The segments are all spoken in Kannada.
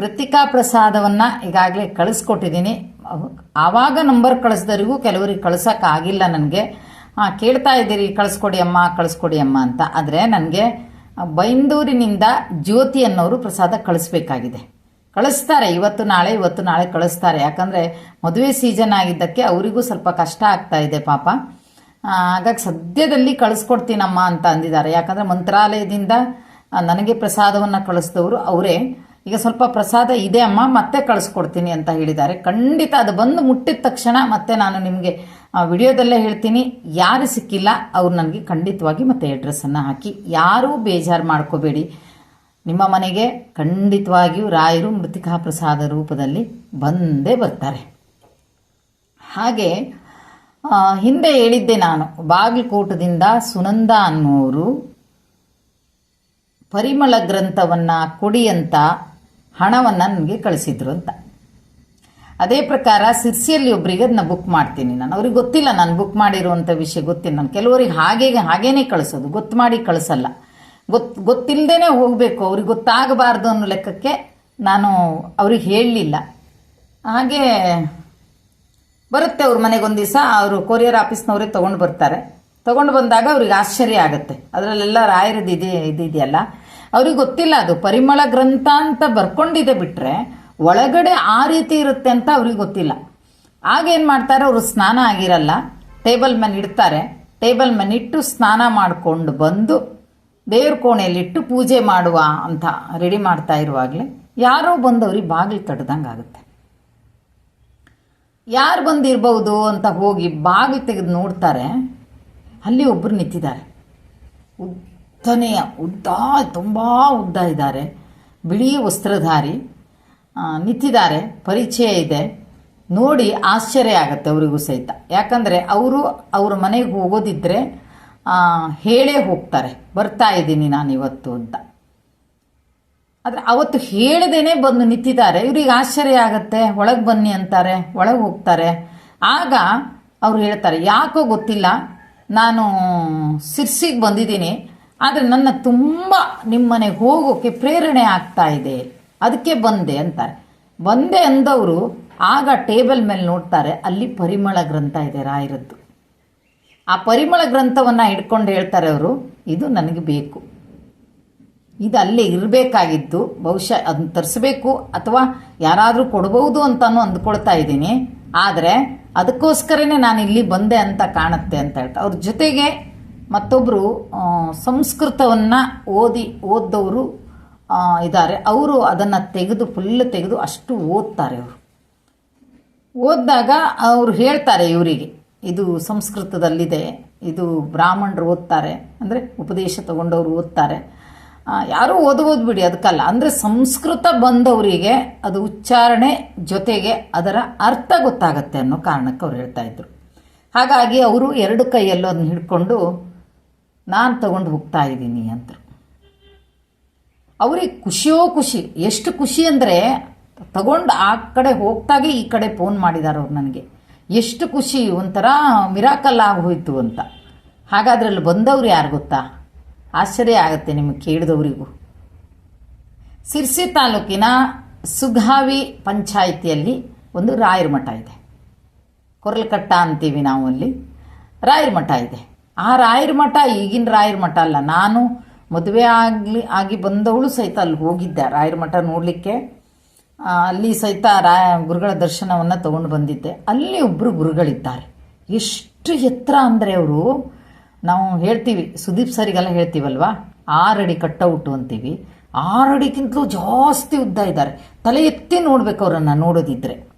ಮೃತ್ತಿಕಾ ಪ್ರಸಾದವನ್ನು ಈಗಾಗಲೇ ಕಳಿಸ್ಕೊಟ್ಟಿದ್ದೀನಿ. ಆವಾಗ ನಂಬರ್ ಕಳಿಸ್ದವರಿಗೂ ಕೆಲವರಿಗೆ ಕಳ್ಸೋಕ್ಕಾಗಿಲ್ಲ ನನಗೆ. ಹಾಂ ಕೇಳ್ತಾ ಇದ್ದೀರಿ, ಕಳಿಸ್ಕೊಡಿ ಅಮ್ಮ ಕಳಿಸ್ಕೊಡಿ ಅಮ್ಮ ಅಂತ. ಆದರೆ ನನಗೆ ಬೈಂದೂರಿನಿಂದ ಜ್ಯೋತಿ ಅನ್ನೋರು ಪ್ರಸಾದ ಕಳಿಸ್ಬೇಕಾಗಿದೆ. ಕಳಿಸ್ತಾರೆ, ಇವತ್ತು ನಾಳೆ ಇವತ್ತು ನಾಳೆ ಕಳಿಸ್ತಾರೆ. ಯಾಕಂದರೆ ಮದುವೆ ಸೀಸನ್ ಆಗಿದ್ದಕ್ಕೆ ಅವರಿಗೂ ಸ್ವಲ್ಪ ಕಷ್ಟ ಆಗ್ತಾ ಇದೆ ಪಾಪ. ಹಾಗಾಗಿ ಸದ್ಯದಲ್ಲಿ ಕಳಿಸ್ಕೊಡ್ತೀನಮ್ಮ ಅಂತ ಅಂದಿದ್ದಾರೆ. ಯಾಕಂದರೆ ಮಂತ್ರಾಲಯದಿಂದ ನನಗೆ ಪ್ರಸಾದವನ್ನು ಕಳಿಸಿದವರು ಅವರೇ. ಈಗ ಸ್ವಲ್ಪ ಪ್ರಸಾದ ಇದೆ ಅಮ್ಮ, ಮತ್ತೆ ಕಳಿಸ್ಕೊಡ್ತೀನಿ ಅಂತ ಹೇಳಿದ್ದಾರೆ. ಖಂಡಿತ ಅದು ಬಂದು ಮುಟ್ಟಿದ ತಕ್ಷಣ ಮತ್ತೆ ನಾನು ನಿಮಗೆ ವಿಡಿಯೋದಲ್ಲೇ ಹೇಳ್ತೀನಿ. ಯಾರು ಸಿಕ್ಕಿಲ್ಲ, ಅವ್ರು ನನಗೆ ಖಂಡಿತವಾಗಿ ಮತ್ತೆ ಅಡ್ರೆಸ್ಸನ್ನು ಹಾಕಿ. ಯಾರೂ ಬೇಜಾರು ಮಾಡ್ಕೋಬೇಡಿ. ನಿಮ್ಮ ಮನೆಗೆ ಖಂಡಿತವಾಗಿಯೂ ರಾಯರು ಮೃತಿಕಾ ಪ್ರಸಾದ ರೂಪದಲ್ಲಿ ಬಂದೇ ಬರ್ತಾರೆ. ಹಾಗೆ ಹಿಂದೆ ಹೇಳಿದ್ದೆ ನಾನು, ಬಾಗಲಕೋಟದಿಂದ ಸುನಂದ ಅನ್ನೋರು ಪರಿಮಳ ಗ್ರಂಥವನ್ನು ಕೊಡಿ ಅಂತ ಹಣವನ್ನು ನನಗೆ ಕಳಿಸಿದ್ರು ಅಂತ. ಅದೇ ಪ್ರಕಾರ ಸಿರ್ಸಿಯಲ್ಲಿ ಒಬ್ಬರಿಗೆ ಅದನ್ನ ಬುಕ್ ಮಾಡ್ತೀನಿ ನಾನು. ಅವ್ರಿಗೆ ಗೊತ್ತಿಲ್ಲ ನಾನು ಬುಕ್ ಮಾಡಿರುವಂಥ ವಿಷಯ ಗೊತ್ತಿಲ್ಲ. ನಾನು ಕೆಲವರಿಗೆ ಹಾಗೆ, ಹಾಗೇನೆ ಕಳಿಸೋದು. ಗೊತ್ತು ಮಾಡಿ ಕಳಿಸಲ್ಲ. ಗೊತ್ತು ಗೊತ್ತಿಲ್ಲದೇ ಹೋಗಬೇಕು. ಅವ್ರಿಗೆ ಗೊತ್ತಾಗಬಾರ್ದು ಅನ್ನೋ ಲೆಕ್ಕಕ್ಕೆ ನಾನು ಅವ್ರಿಗೆ ಹೇಳಲಿಲ್ಲ. ಹಾಗೆ ಬರುತ್ತೆ ಅವ್ರ ಮನೆಗೆ ಒಂದು ದಿವಸ. ಅವರು ಕೊರಿಯರ್ ಆಫೀಸ್ನವರೇ ತೊಗೊಂಡು ಬರ್ತಾರೆ. ತೊಗೊಂಡು ಬಂದಾಗ ಅವ್ರಿಗೆ ಆಶ್ಚರ್ಯ ಆಗುತ್ತೆ. ಅದರಲ್ಲೆಲ್ಲ ರಾಯರದ್ದು ಇದೆ ಇದಿದೆಯಲ್ಲ ಅವ್ರಿಗೆ ಗೊತ್ತಿಲ್ಲ ಅದು. ಪರಿಮಳ ಗ್ರಂಥ ಅಂತ ಬರ್ಕೊಂಡಿದೆ ಬಿಟ್ಟರೆ ಒಳಗಡೆ ಆ ರೀತಿ ಇರುತ್ತೆ ಅಂತ ಅವ್ರಿಗೆ ಗೊತ್ತಿಲ್ಲ. ಆಗೇನು ಮಾಡ್ತಾರೆ? ಅವರು ಸ್ನಾನ ಆಗಿರಲ್ಲ. ಟೇಬಲ್ ಮನ್ ಇಡ್ತಾರೆ. ಟೇಬಲ್ ಮನ್ ಇಟ್ಟು ಸ್ನಾನ ಮಾಡಿಕೊಂಡು ಬಂದು ದೇವ್ರ ಕೋಣೆಯಲ್ಲಿಟ್ಟು ಪೂಜೆ ಮಾಡುವ ಅಂತ ರೆಡಿ ಮಾಡ್ತಾ ಇರುವಾಗಲೇ ಯಾರೋ ಬಂದು ಅವ್ರಿಗೆ ಬಾಗಿಲು ತಡ್ದಂಗೆ ಆಗುತ್ತೆ. ಯಾರು ಬಂದಿರಬಹುದು ಅಂತ ಹೋಗಿ ಬಾಗಿಲು ತೆಗೆದು ನೋಡ್ತಾರೆ. ಅಲ್ಲಿ ಒಬ್ಬರು ನಿಂತಿದ್ದಾರೆ. ಉದ್ದನೆಯ ಉದ್ದ ತುಂಬ ಉದ್ದ ಇದ್ದಾರೆ. ಬಿಳಿ ವಸ್ತ್ರಧಾರಿ ನಿಂತಿದ್ದಾರೆ. ಪರಿಚಯ ಇದೆ. ನೋಡಿ ಆಶ್ಚರ್ಯ ಆಗುತ್ತೆ ಅವರಿಗೂ ಸಹಿತ. ಯಾಕಂದರೆ ಅವರು ಅವ್ರ ಮನೆಗೆ ಹೋಗೋದಿದ್ರೆ ಆ, ಹೇಳೇ ಹೋಗ್ತಾರೆ. ಬರ್ತಾ ಇದ್ದೀನಿ ನಾನು ಇವತ್ತು ಅಂತ. ಆದರೆ ಅವತ್ತು ಹೇಳದೇನೆ ಬಂದು ನಿಂತಿದ್ದಾರೆ. ಇವ್ರಿಗೆ ಆಶ್ಚರ್ಯ ಆಗುತ್ತೆ. ಒಳಗೆ ಬನ್ನಿ ಅಂತಾರೆ. ಒಳಗೆ ಹೋಗ್ತಾರೆ. ಆಗ ಅವ್ರು ಹೇಳ್ತಾರೆ ಯಾಕೋ ಗೊತ್ತಿಲ್ಲ. ನಾನು ಸಿರ್ಸಿಗೆ ಬಂದಿದ್ದೀನಿ. ಆದರೆ ನನ್ನ ತುಂಬ ನಿಮ್ಮನೆ ಹೋಗೋಕ್ಕೆ ಪ್ರೇರಣೆ ಆಗ್ತಾ ಇದೆ. ಅದಕ್ಕೆ ಬಂದೆ ಅಂತಾರೆ. ಬಂದೆ ಅಂದವರು ಆಗ ಟೇಬಲ್ ಮೇಲೆ ನೋಡ್ತಾರೆ, ಅಲ್ಲಿ ಪರಿಮಳ ಗ್ರಂಥ ಇದೆ ರಾಯರದ್ದು. ಆ ಪರಿಮಳ ಗ್ರಂಥವನ್ನು ಹಿಡ್ಕೊಂಡು ಹೇಳ್ತಾರೆ ಅವರು, ಇದು ನನಗೆ ಬೇಕು. ಇದು ಅಲ್ಲೇ ಇರಬೇಕಾಗಿದ್ದು, ಬಹುಶಃ ಅದನ್ನ ತರಿಸ್ಬೇಕು ಅಥವಾ ಯಾರಾದರೂ ಕೊಡಬಹುದು ಅಂತಾನು ಅಂದ್ಕೊಳ್ತಾ ಇದ್ದೀನಿ. ಆದರೆ ಅದಕ್ಕೋಸ್ಕರನೇ ನಾನು ಇಲ್ಲಿ ಬಂದೆ ಅಂತ ಕಾಣುತ್ತೆ ಅಂತ ಹೇಳ್ತಾ ಅವ್ರ ಜೊತೆಗೆ ಮತ್ತೊಬ್ಬರು ಸಂಸ್ಕೃತವನ್ನು ಓದಿ, ಓದ್ದವರು ಇದ್ದಾರೆ ಅವರು ಅದನ್ನು ತೆಗೆದು ಫುಲ್ ತೆಗೆದು ಅಷ್ಟು ಓದ್ತಾರೆ ಅವರು. ಓದಿದಾಗ ಅವರು ಹೇಳ್ತಾರೆ ಇವರಿಗೆ, ಇದು ಸಂಸ್ಕೃತದಲ್ಲಿದೆ, ಇದು ಬ್ರಾಹ್ಮಣರು ಓದ್ತಾರೆ. ಅಂದರೆ ಉಪದೇಶ ತಗೊಂಡವರು ಓದ್ತಾರೆ. ಯಾರೂ ಓದ್ಬೋದು ಬಿಡಿ ಅದಕ್ಕಲ್ಲ ಅಂದರೆ ಸಂಸ್ಕೃತ ಬಂದವರಿಗೆ ಅದು ಉಚ್ಚಾರಣೆ ಜೊತೆಗೆ ಅದರ ಅರ್ಥ ಗೊತ್ತಾಗತ್ತೆ ಅನ್ನೋ ಕಾರಣಕ್ಕೆ ಅವ್ರು ಹೇಳ್ತಾ ಇದ್ರು. ಹಾಗಾಗಿ ಅವರು ಎರಡು ಕೈಯಲ್ಲೂ ಅದನ್ನ ಹಿಡ್ಕೊಂಡು ನಾನು ತಗೊಂಡು ಹೋಗ್ತಾ ಇದ್ದೀನಿ ಅಂದರು. ಅವ್ರಿಗೆ ಖುಷಿಯೋ ಖುಷಿ, ಎಷ್ಟು ಖುಷಿ ಅಂದರೆ ತಗೊಂಡು ಆ ಕಡೆ ಹೋಗ್ತಾಗೆ ಈ ಕಡೆ ಫೋನ್ ಮಾಡಿದ್ದಾರೆ ಅವ್ರು ನನಗೆ. ಎಷ್ಟು ಖುಷಿ, ಒಂಥರ ಮಿರಾಕಲ್ ಆಗೋಯ್ತು ಅಂತ. ಹಾಗಾದ್ರಲ್ಲಿ ಬಂದವ್ರು ಯಾರು ಗೊತ್ತಾ? ಆಶ್ಚರ್ಯ ಆಗುತ್ತೆ ನಿಮಗೆ ಕೇಳಿದವರಿಗೂ. ಸಿರ್ಸಿ ತಾಲೂಕಿನ ಸುಗಾವಿ ಪಂಚಾಯಿತಿಯಲ್ಲಿ ಒಂದು ರಾಯರ ಮಠ ಇದೆ. ಕೊರಲ್ಕಟ್ಟ ಅಂತೀವಿ ನಾವು ಅಲ್ಲಿ ರಾಯರ ಮಠ ಇದೆ. ಆ ರಾಯರ ಮಠ ಈಗಿನ ರಾಯರ ಮಠ ಅಲ್ಲ. ನಾನು ಮದುವೆ ಆಗಲಿ, ಆಗಿ ಬಂದವಳು ಸಹಿತ ಅಲ್ಲಿ ಹೋಗಿದ್ದೆ. ರಾಯರ ಮಠ ನೋಡಲಿಕ್ಕೆ. ಅಲ್ಲಿ ಸಹಿತ ರಾಯ ಗುರುಗಳ ದರ್ಶನವನ್ನು ತಗೊಂಡು ಬಂದಿದ್ದೆ. ಅಲ್ಲಿ ಒಬ್ಬರು ಗುರುಗಳಿದ್ದಾರೆ. ಎಷ್ಟು ಎತ್ತರ ಅಂದರೆ ಅವರು, ನಾವು ಹೇಳ್ತೀವಿ, ಸುದೀಪ್ ಸರಿಗೆಲ್ಲ ಹೇಳ್ತೀವಲ್ವ? ಆರಡಿ ಕಟ್ಟೌಟು ಅಂತೀವಿ. ಆರಡಿಗಿಂತಲೂ ಜಾಸ್ತಿ ಉದ್ದ ಇದ್ದಾರೆ. ತಲೆ ಎತ್ತಿ ನೋಡ್ಬೇಕು ಅವರನ್ನು ನೋಡೋದಿದ್ರೆ.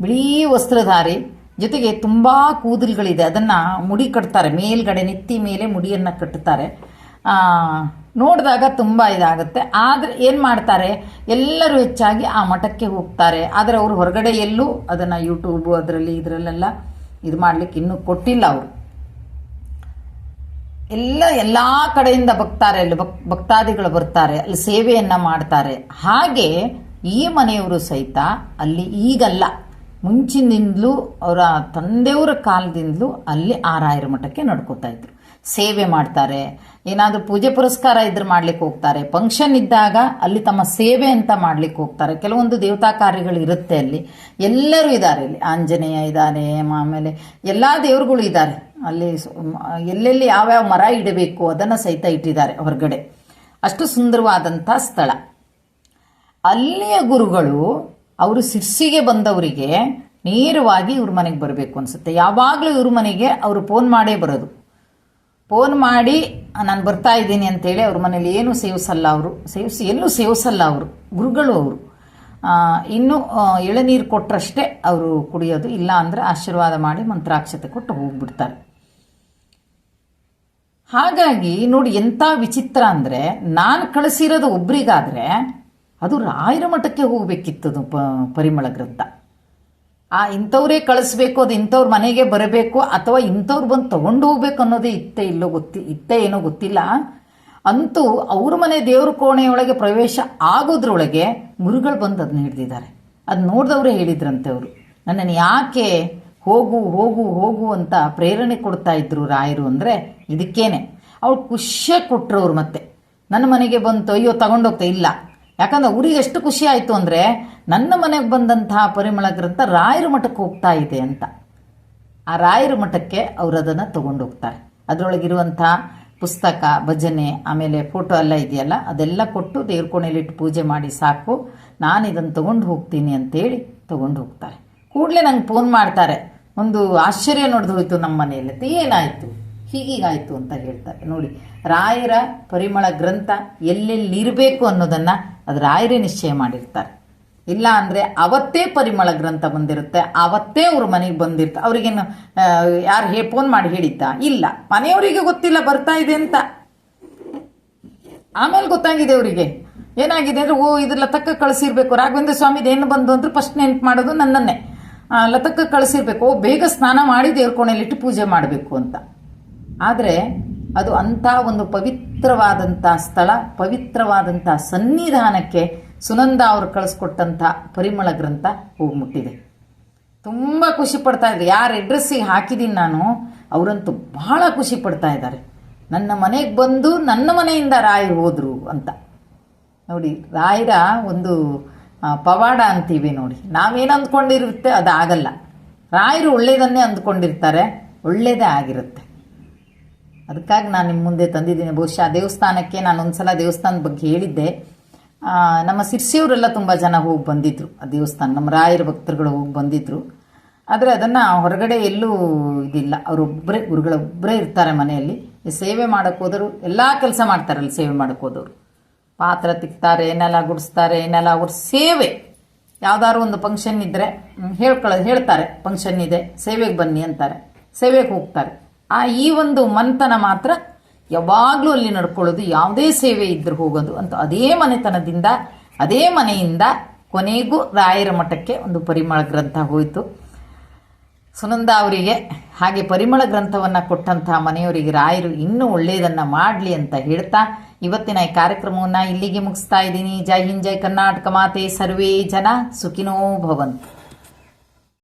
ಬಿಳಿ ವಸ್ತ್ರಧಾರಿ ಜೊತೆಗೆ ತುಂಬ ಕೂದಲುಗಳಿದೆ. ಅದನ್ನು ಮುಡಿ ಕಟ್ತಾರೆ. ಮೇಲ್ಗಡೆ ನೆತ್ತಿ ಮೇಲೆ ಮುಡಿಯನ್ನು ಕಟ್ಟುತ್ತಾರೆ ನೋಡಿದಾಗ ತುಂಬ ಇದಾಗುತ್ತೆ. ಆದರೆ ಏನು ಮಾಡ್ತಾರೆ? ಎಲ್ಲರೂ ಹೆಚ್ಚಾಗಿ ಆ ಮಠಕ್ಕೆ ಹೋಗ್ತಾರೆ. ಆದರೆ ಅವರು ಹೊರಗಡೆ ಎಲ್ಲೂ ಅದನ್ನು ಯೂಟ್ಯೂಬು ಅದರಲ್ಲಿ ಇದರಲ್ಲೆಲ್ಲ ಇದು ಮಾಡಲಿಕ್ಕೆ ಇನ್ನೂ ಕೊಟ್ಟಿಲ್ಲ ಅವರು. ಎಲ್ಲ ಎಲ್ಲ ಕಡೆಯಿಂದ ಭಕ್ತಾರೆ, ಅಲ್ಲಿ ಭಕ್, ಭಕ್ತಾದಿಗಳು ಬರ್ತಾರೆ, ಅಲ್ಲಿ ಸೇವೆಯನ್ನು ಮಾಡ್ತಾರೆ. ಹಾಗೆ ಈ ಮನೆಯವರು ಸಹಿತ ಅಲ್ಲಿ ಈಗಲ್ಲ. ಮುಂಚಿನಿಂದಲೂ ಅವರ ತಂದೆಯವರ ಕಾಲದಿಂದಲೂ ಅಲ್ಲಿ ಆರಾಯರ ರಾಯರ ಮಠಕ್ಕೆ ನಡ್ಕೋತಾ ಇದ್ರು. ಸೇವೆ ಮಾಡ್ತಾರೆ, ಏನಾದರೂ ಪೂಜೆ ಪುರಸ್ಕಾರ ಇದ್ರೆ ಮಾಡ್ಲಿಕ್ಕೆ ಹೋಗ್ತಾರೆ ಫಂಕ್ಷನ್ ಇದ್ದಾಗ ಅಲ್ಲಿ ತಮ್ಮ ಸೇವೆ ಅಂತ ಮಾಡ್ಲಿಕ್ಕೆ ಹೋಗ್ತಾರೆ. ಕೆಲವೊಂದು ದೇವತಾ ಕಾರ್ಯಗಳು ಇರುತ್ತೆ ಅಲ್ಲಿ. ಎಲ್ಲರೂ ಇದ್ದಾರೆ ಇಲ್ಲಿ. ಆಂಜನೇಯ ಇದ್ದಾರೆ ಆಮೇಲೆ ಎಲ್ಲ ದೇವರುಗಳು ಇದ್ದಾರೆ. ಅಲ್ಲಿ ಎಲ್ಲೆಲ್ಲಿ ಯಾವ್ಯಾವ ಮರ ಇಡಬೇಕು ಅದನ್ನು ಸಹಿತ ಇಟ್ಟಿದ್ದಾರೆ ಹೊರಗಡೆ. ಅಷ್ಟು ಸುಂದರವಾದಂಥ ಸ್ಥಳ. ಅಲ್ಲಿಯ ಗುರುಗಳು ಅವರು ಸಿರ್ಸಿಗೆ ಬಂದವರಿಗೆ ನೇರವಾಗಿ ಇವ್ರ ಮನೆಗೆ ಬರಬೇಕು ಅನಿಸುತ್ತೆ. ಯಾವಾಗಲೂ ಇವ್ರ ಮನೆಗೆ ಅವರು ಫೋನ್ ಮಾಡೇ ಬರೋದು. ಫೋನ್ ಮಾಡಿ, ನಾನು ಬರ್ತಾ ಇದ್ದೀನಿ ಅಂತೇಳಿ ಅವ್ರ ಮನೇಲಿ ಏನು ಸೇವಿಸಲ್ಲ ಅವರು. ಸೇವಿಸಿ, ಎಲ್ಲೂ ಸೇವಿಸಲ್ಲ ಅವರು. ಗುರುಗಳು ಅವರು. ಇನ್ನು ಎಳನೀರು ಕೊಟ್ಟರಷ್ಟೇ ಅವರು ಕುಡಿಯೋದು. ಇಲ್ಲ ಅಂದರೆ ಆಶೀರ್ವಾದ ಮಾಡಿ ಮಂತ್ರಾಕ್ಷತೆ ಕೊಟ್ಟು ಹೋಗ್ಬಿಡ್ತಾರೆ. ಹಾಗಾಗಿ, ನೋಡಿ ಎಂಥ ವಿಚಿತ್ರ ಅಂದರೆ, ನಾನು ಕಳಿಸಿರೋದು ಒಬ್ರಿಗಾದ್ರೆ ಅದು ರಾಯರ ಮಠಕ್ಕೆ ಹೋಗಬೇಕಿತ್ತು ಪ, ಪರಿಮಳ ಗ್ರಂಥ. ಆ ಇಂಥವ್ರೇ ಕಳಿಸ್ಬೇಕು, ಅದು ಇಂಥವ್ರ ಮನೆಗೆ ಬರಬೇಕು, ಅಥವಾ ಇಂಥವ್ರು ಬಂದು ತಗೊಂಡು ಹೋಗ್ಬೇಕು ಅನ್ನೋದೇ ಇತ್ತೇ ಇಲ್ಲೋ ಗೊತ್ತಿ, ಇತ್ತೇ ಏನೋ ಗೊತ್ತಿಲ್ಲ. ಅಂತೂ ಅವ್ರ ಮನೆ ದೇವ್ರ ಕೋಣೆಯೊಳಗೆ ಪ್ರವೇಶ ಆಗೋದ್ರೊಳಗೆ ಗುರುಗಳು ಬಂದು ಅದನ್ನ ಹಿಡ್ದಿದ್ದಾರೆ. ಅದು ನೋಡಿದವ್ರೆ ಹೇಳಿದ್ರಂತೆ ಅವರು. ನನ್ನನ್ನು ಯಾಕೆ ಹೋಗು ಹೋಗು ಹೋಗು ಅಂತ ಪ್ರೇರಣೆ ಕೊಡ್ತಾ ಇದ್ರು ರಾಯರು ಅಂದರೆ ಇದಕ್ಕೇನೆ. ಅವಳು ಖುಷಿಯಾಗಿ ಕೊಟ್ಟರು ಅವ್ರು ಮತ್ತೆ. ನನ್ನ ಮನೆಗೆ ಬಂತು, ಅಯ್ಯೋ ತಗೊಂಡೋಗ್ತಾ ಇಲ್ಲ. ಯಾಕಂದ್ರೆ ಊರಿಗೆ ಎಷ್ಟು ಖುಷಿ ಆಯಿತು ಅಂದರೆ ನನ್ನ ಮನೆಗೆ ಬಂದಂತಹ ಪರಿಮಳ ಗ್ರಂಥ ರಾಯರ ಮಠಕ್ಕೆ ಹೋಗ್ತಾ ಇದೆ ಅಂತ. ಆ ರಾಯರ ಮಠಕ್ಕೆ ಅವರು ಅದನ್ನು ತಗೊಂಡು ಹೋಗ್ತಾರೆ. ಅದರೊಳಗಿರುವಂಥ ಪುಸ್ತಕ, ಭಜನೆ, ಆಮೇಲೆ ಫೋಟೋ ಎಲ್ಲ ಇದೆಯಲ್ಲ, ಅದೆಲ್ಲ ಕೊಟ್ಟು ದೇವ್ರ ಇಟ್ಟು ಪೂಜೆ ಮಾಡಿ ಸಾಕು. ನಾನು ಇದನ್ನು ತಗೊಂಡು ಹೋಗ್ತೀನಿ ಅಂತೇಳಿ ತಗೊಂಡು ಹೋಗ್ತಾರೆ. ಕೂಡಲೇ ನಂಗೆ ಫೋನ್ ಮಾಡ್ತಾರೆ. ಒಂದು ಆಶ್ಚರ್ಯ ನೋಡಿದ್ರು ಹೋಯ್ತು ನಮ್ಮ ಮನೆಯಲ್ಲಿ. ಏನಾಯಿತು ಹೀಗೀಗಾಯಿತು ಅಂತ ಹೇಳ್ತಾರೆ. ನೋಡಿ, ರಾಯರ ಪರಿಮಳ ಗ್ರಂಥ ಎಲ್ಲೆಲ್ಲಿರಬೇಕು ಅನ್ನೋದನ್ನು ಅದು ರಾಯರೇ ನಿಶ್ಚಯ ಮಾಡಿರ್ತಾರೆ. ಇಲ್ಲ ಅಂದರೆ ಅವತ್ತೇ ಪರಿಮಳ ಗ್ರಂಥ ಬಂದಿರುತ್ತೆ, ಅವತ್ತೇ ಅವ್ರ ಮನೆಗೆ ಬಂದಿರ್ತಾರೆ ಅವ್ರಿಗೇನು ಯಾರು ಹೇ, ಫೋನ್ ಮಾಡಿ ಹೇಳಿದ್ದ? ಇಲ್ಲ. ಮನೆಯವರಿಗೆ ಗೊತ್ತಿಲ್ಲ, ಬರ್ತಾ ಇದೆ ಅಂತ. ಆಮೇಲೆ ಗೊತ್ತಾಗಿದೆ ಅವರಿಗೆ. ಏನಾಗಿದೆ ಅಂದರೆ, ಓ, ಇದ್ರ ಲತಕ್ಕ ಕಳಿಸಿರ್ಬೇಕು. ರಾಘವೇಂದ್ರ ಸ್ವಾಮಿದು ಏನು ಬಂದು ಅಂದ್ರೆ ಫಸ್ಟ್ ನೆನ್ಪು ಮಾಡೋದು ನನ್ನನ್ನೇ. ಲತಕ್ಕ ಕಳಿಸಿರ್ಬೇಕು. ಬೇಗ ಸ್ನಾನ ಮಾಡಿ ದೇವ್ರ ಕೋಣೆಯಲ್ಲಿಟ್ಟು ಪೂಜೆ ಮಾಡಬೇಕು ಅಂತ. ಆದರೆ ಅದು ಅಂಥ ಒಂದು ಪವಿತ್ರವಾದಂಥ ಸ್ಥಳ, ಪವಿತ್ರವಾದಂಥ ಸನ್ನಿಧಾನಕ್ಕೆ ಸುನಂದ ಅವರು ಕಳಿಸ್ಕೊಟ್ಟಂಥ ಪರಿಮಳ ಗ್ರಂಥ ಹೋಗಿ ಮುಟ್ಟಿದೆ. ತುಂಬ ಖುಷಿ ಪಡ್ತಾ ಇದ್ದಾರೆ ಯಾರ ಅಡ್ರೆಸ್ಸಿಗೆ ಹಾಕಿದ್ದೀನಿ ನಾನು, ಅವರಂತೂ ಬಹಳ ಖುಷಿ ಪಡ್ತಾ ಇದ್ದಾರೆ. ನನ್ನ ಮನೆಗೆ ಬಂದು ನನ್ನ ಮನೆಯಿಂದ ರಾಯರು ಹೋದರು ಅಂತ. ನೋಡಿ, ರಾಯರ ಒಂದು ಪವಾಡ ಅಂತೀವಿ ನೋಡಿ. ನಾವೇನು ಅಂದ್ಕೊಂಡಿರುತ್ತೆ ಅದು ಆಗಲ್ಲ ರಾಯರು ಒಳ್ಳೇದನ್ನೇ ಅಂದ್ಕೊಂಡಿರ್ತಾರೆ, ಒಳ್ಳೇದೇ ಆಗಿರುತ್ತೆ. ಅದಕ್ಕಾಗಿ ನಾನು ನಿಮ್ಮ ಮುಂದೆ ತಂದಿದ್ದೀನಿ. ಬಹುಶಃ ದೇವಸ್ಥಾನಕ್ಕೆ ನಾನು ಒಂದ್ಸಲ ದೇವಸ್ಥಾನದ ಬಗ್ಗೆ ಹೇಳಿದ್ದೆ. ನಮ್ಮ ಸಿರ್ಸಿಯವರೆಲ್ಲ ತುಂಬ ಜನ ಹೋಗಿ ಬಂದಿದ್ರು ಆ ದೇವಸ್ಥಾನ. ನಮ್ಮ ರಾಯರ ಭಕ್ತರುಗಳು ಹೋಗಿ ಬಂದಿದ್ರು. ಆದರೆ ಅದನ್ನು ಹೊರಗಡೆ ಎಲ್ಲೂ ಇದಿಲ್ಲ. ಅವರೊಬ್ಬರೇ ಗುರುಗಳೊಬ್ಬರೇ ಇರ್ತಾರೆ ಮನೆಯಲ್ಲಿ. ಸೇವೆ ಮಾಡೋಕ್ಕೆ ಎಲ್ಲ ಕೆಲಸ ಮಾಡ್ತಾರಲ್ಲ ಸೇವೆ ಮಾಡೋಕ್ಕೆ ಹೋದವರು. ಪಾತ್ರ ತಿಕ್ತಾರೆ, ಏನೆಲ್ಲ ಗುಡಿಸ್ತಾರೆ, ಏನೆಲ್ಲ ಅವ್ರ ಸೇವೆ. ಯಾವ್ದಾದ್ರು ಒಂದು ಫಂಕ್ಷನ್ ಇದ್ದರೆ ಹೇಳ್ಕೊಳ್ಳೋದು ಹೇಳ್ತಾರೆ. ಫಂಕ್ಷನ್ ಇದೆ, ಸೇವೆಗೆ ಬನ್ನಿ ಅಂತಾರೆ. ಸೇವೆಗೆ ಹೋಗ್ತಾರೆ. ಆ ಈ ಒಂದು ಮನೆತನ ಮಾತ್ರ ಯಾವಾಗಲೂ ಅಲ್ಲಿ ನಡ್ಕೊಳ್ಳೋದು, ಯಾವುದೇ ಸೇವೆ ಇದ್ರೂ ಹೋಗೋದು ಅಂತ ಅದೇ ಮನೆತನದಿಂದ, ಅದೇ ಮನೆಯಿಂದ ಕೊನೆಗೂ ರಾಯರ ಮಠಕ್ಕೆ ಒಂದು ಪರಿಮಳ ಗ್ರಂಥ ಹೋಯಿತು. ಸುನಂದ ಅವರಿಗೆ ಹಾಗೆ ಪರಿಮಳ ಗ್ರಂಥವನ್ನು ಕೊಟ್ಟಂತಹ ಮನೆಯವರಿಗೆ ರಾಯರು ಇನ್ನೂ ಒಳ್ಳೆಯದನ್ನು ಮಾಡಲಿ ಅಂತ ಹೇಳ್ತಾ, ಇವತ್ತಿನ ಈ ಕಾರ್ಯಕ್ರಮವನ್ನು ಇಲ್ಲಿಗೆ ಮುಗಿಸ್ತಾ ಇದ್ದೀನಿ. ಜೈ ಹಿಂದ್, ಜೈ ಕರ್ನಾಟಕ ಮಾತೆ, ಸರ್ವೇ ಜನ ಸುಖಿನೋ ಭವಂತು.